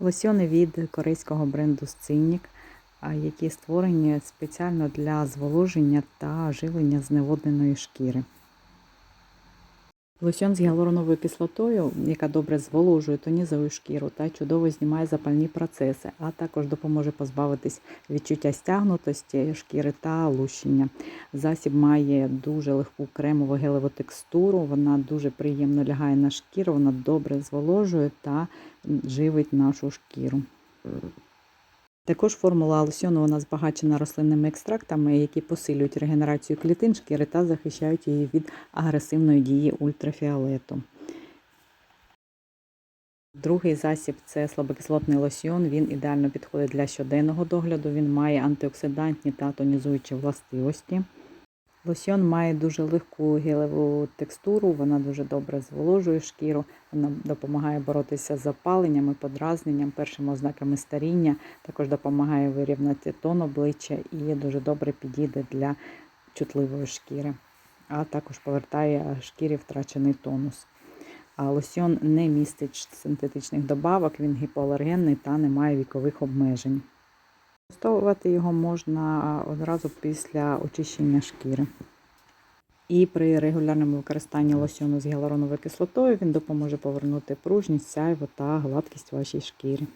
Лосьони від корейського бренду Сцинік, які створені спеціально для зволоження та живлення зневодненої шкіри. Лосьон з гіалуроновою кислотою, яка добре зволожує тонізову шкіру та чудово знімає запальні процеси, а також допоможе позбавитись відчуття стягнутості шкіри та лущення. Засіб має дуже легку кремову гелеву текстуру, вона дуже приємно лягає на шкіру, вона добре зволожує та живить нашу шкіру. Також формула лосьону вона збагачена рослинними екстрактами, які посилюють регенерацію клітин шкіри та захищають її від агресивної дії ультрафіолету. Другий засіб це слабокислотний лосьйон. Він ідеально підходить для щоденного догляду. Він має антиоксидантні та тонізуючі властивості. Лосьйон має дуже легку гелеву текстуру, вона дуже добре зволожує шкіру, вона допомагає боротися з запаленнями, подразненням, першими ознаками старіння, також допомагає вирівняти тон обличчя і дуже добре підійде для чутливої шкіри, а також повертає шкірі втрачений тонус. А лосьон не містить синтетичних добавок, він гіпоалергенний та не має вікових обмежень. Використовувати його можна одразу після очищення шкіри. І при регулярному використанні лосьону з гіалуроновою кислотою він допоможе повернути пружність, сяйво та гладкість вашій шкірі.